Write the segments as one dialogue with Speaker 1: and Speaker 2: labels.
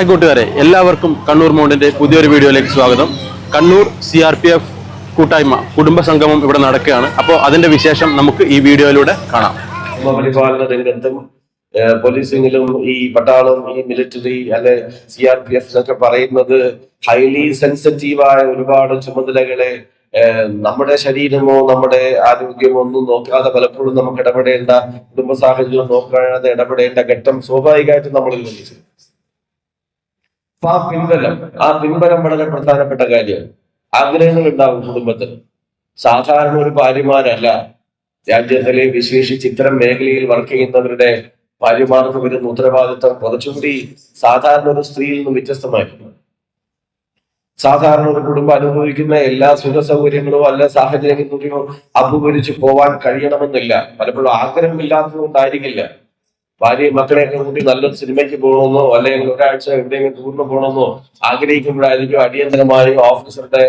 Speaker 1: Hi കൂട്ടുകാരെ എല്ലാവർക്കും കണ്ണൂർ മൗണ്ടിന്റെ പുതിയൊരു വീഡിയോയിലേക്ക് സ്വാഗതം. Kannur C R P F കൂട്ടായ്മ കുടുംബ സംഗമം ഇവിടെ നടക്കുകയാണ്. അപ്പോൾ അതിന്റെ വിശേഷം നമുക്ക് ഈ വീഡിയോയിലൂടെ കാണാം.
Speaker 2: പരിപാലന രംഗത്തും പോലീസിങ്ങിലും ഈ പട്ടാളം ഈ മിലിറ്ററി അല്ലെ സി ആർ പി എഫ് എന്നൊക്കെ പറയുന്നത് ഹൈലി സെൻസിറ്റീവായ ഒരുപാട് ചുമതലകളെ നമ്മുടെ ശരീരമോ നമ്മുടെ ആരോഗ്യമോ ഒന്നും നോക്കാതെ പലപ്പോഴും നമുക്ക് ഇടപെടേണ്ട കുടുംബ സാഹചര്യം നോക്കാതെ ഇടപെടേണ്ട ഘട്ടം സ്വാഭാവികമായിട്ടും നമ്മളിൽ വന്നിച്ചു അപ്പൊ ആ പിൻബലം ആ പിൻബലം വളരെ പ്രധാനപ്പെട്ട കാര്യമാണ് ആഗ്രഹങ്ങൾ ഉണ്ടാവും കുടുംബത്തിൽ. സാധാരണ ഒരു ഭാര്യമാരല്ല. രാജ്യത്തിലെ വിശേഷിച്ച് ഇത്തരം മേഖലയിൽ വർക്ക് ചെയ്യുന്നവരുടെ ഭാര്യമാർക്ക് വരുന്ന ഉത്തരവാദിത്വം കുറച്ചുകൂടി സാധാരണ ഒരു സ്ത്രീയിൽ നിന്നും വ്യത്യസ്തമായിരുന്നു. സാധാരണ ഒരു കുടുംബം അനുഭവിക്കുന്ന എല്ലാ സുഖ സൗകര്യങ്ങളോ അല്ല സാഹചര്യങ്ങളോ അപകരിച്ച് പോവാൻ കഴിയണമെന്നില്ല. പലപ്പോഴും ആഗ്രഹമില്ലാത്തതുകൊണ്ടായിരിക്കില്ല ഭാര്യയും മക്കളെയൊക്കെ കൂട്ടി നല്ലൊരു സിനിമയ്ക്ക് പോകണമെന്നോ അല്ലെങ്കിൽ ഒരാഴ്ച എവിടെയെങ്കിലും ടൂറിന് പോകണമെന്നോ ആഗ്രഹിക്കുമ്പോഴായിരിക്കും അടിയന്തരമായി ഓഫീസറുടെ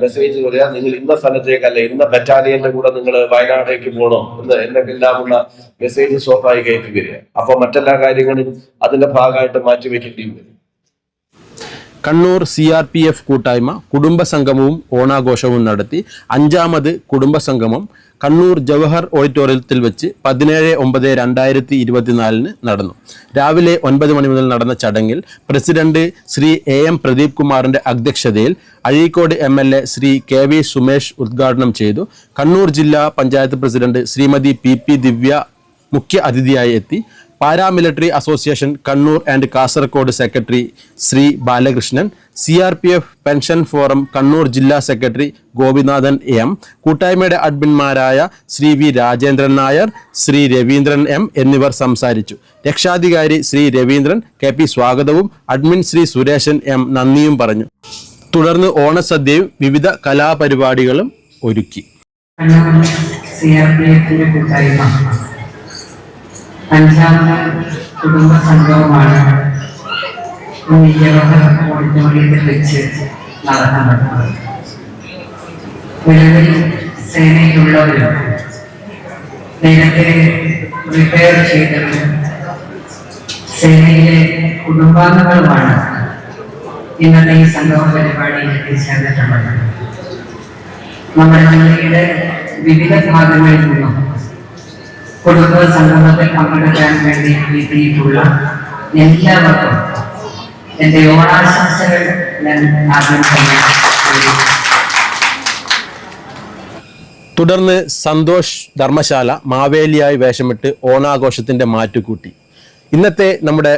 Speaker 2: മെസ്സേജ് വരിക. നിങ്ങൾ ഇന്ന സ്ഥലത്തേക്ക് അല്ലെ ഇന്ന ബറ്റാലിയന്റെ കൂടെ നിങ്ങൾ വയനാടേക്ക് പോകണോ എന്ന് എന്നൊക്കെല്ലാമുള്ള മെസ്സേജ് സ്വാഭാവികമായിട്ട് വരിക അപ്പൊ മറ്റെല്ലാ കാര്യങ്ങളും അതിന്റെ ഭാഗമായിട്ട് മാറ്റിവെക്കേണ്ടി വരും.
Speaker 1: Kannur C R P F കൂട്ടായ്മ കുടുംബസംഗമവും ഓണാഘോഷവും നടത്തി. അഞ്ചാമത് കുടുംബസംഗമം കണ്ണൂർ ജവഹർ ഓഡിറ്റോറിയത്തിൽ വെച്ച് പതിനേഴ് ഒമ്പത് രണ്ടായിരത്തി ഇരുപത്തിനാലിന് നടന്നു. രാവിലെ ഒൻപത് മണി മുതൽ നടന്ന ചടങ്ങിൽ president Shri A M Pradeep കുമാറിന്റെ അധ്യക്ഷതയിൽ Azhikode M L A Shri K V Sumesh ഉദ്ഘാടനം ചെയ്തു. കണ്ണൂർ ജില്ലാ panchayat president Shrimati P P Divya മുഖ്യ അതിഥിയായി എത്തി. Paramilitary association Kannur and Kasaragod secretary Shri Balakrishnan C R P F pension forum Kannur ജില്ലാ secretary Gopinathan M കൂട്ടായ്മയുടെ അഡ്മിന്മാരായ Shri V Rajendran Nair Shri Raveendran M എന്നിവർ സംസാരിച്ചു. രക്ഷാധികാരി ശ്രീ രവീന്ദ്രൻ കെ പി സ്വാഗതവും അഡ്മിൻ ശ്രീ സുരേഷൻ എം നന്ദിയും പറഞ്ഞു. തുടർന്ന് ഓണസദ്യയും വിവിധ കലാപരിപാടികളും ഒരുക്കി.
Speaker 3: അഞ്ചാമത് കുടുംബ ജവഹർ ഓഡിറ്റോറിയത്തിൽ വെച്ച് നടക്കുന്നത്. നിലവിൽ സേനയിലുള്ളവരും നേരത്തെ റിപ്പയർ ചെയ്തവരും സേനയിലെ കുടുംബാംഗങ്ങളുമാണ് ഇന്നത്തെ ഈ സംഗമ പരിപാടിയിൽ എത്തിച്ചേർന്നിട്ടുള്ളത്. നമ്മുടെ ജില്ലയുടെ വിവിധ ഭാഗങ്ങളിൽ നിന്നും കുടുംബ സംഗമത്തിൽ പങ്കെടുക്കാൻ വേണ്ടി എത്തിയിട്ടുള്ള എല്ലാവർക്കും എന്റെ ഓണാശംസകൾ ഞാൻ തന്നെ
Speaker 1: തുടർന്ന് സന്തോഷ് ധർമ്മശാല മാവേലിയായി വേഷമിട്ട് ഓണാഘോഷത്തിന്റെ മാറ്റുകൂട്ടി. ഇന്നത്തെ നമ്മുടെ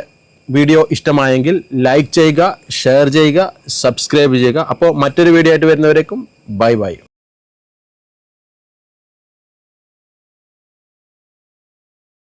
Speaker 1: വീഡിയോ ഇഷ്ടമായെങ്കിൽ ലൈക്ക് ചെയ്യുക ഷെയർ ചെയ്യുക സബ്സ്ക്രൈബ് ചെയ്യുക. അപ്പോൾ മറ്റൊരു വീഡിയോ ആയിട്ട് വരുന്നവരേക്കും ബൈ ബൈ.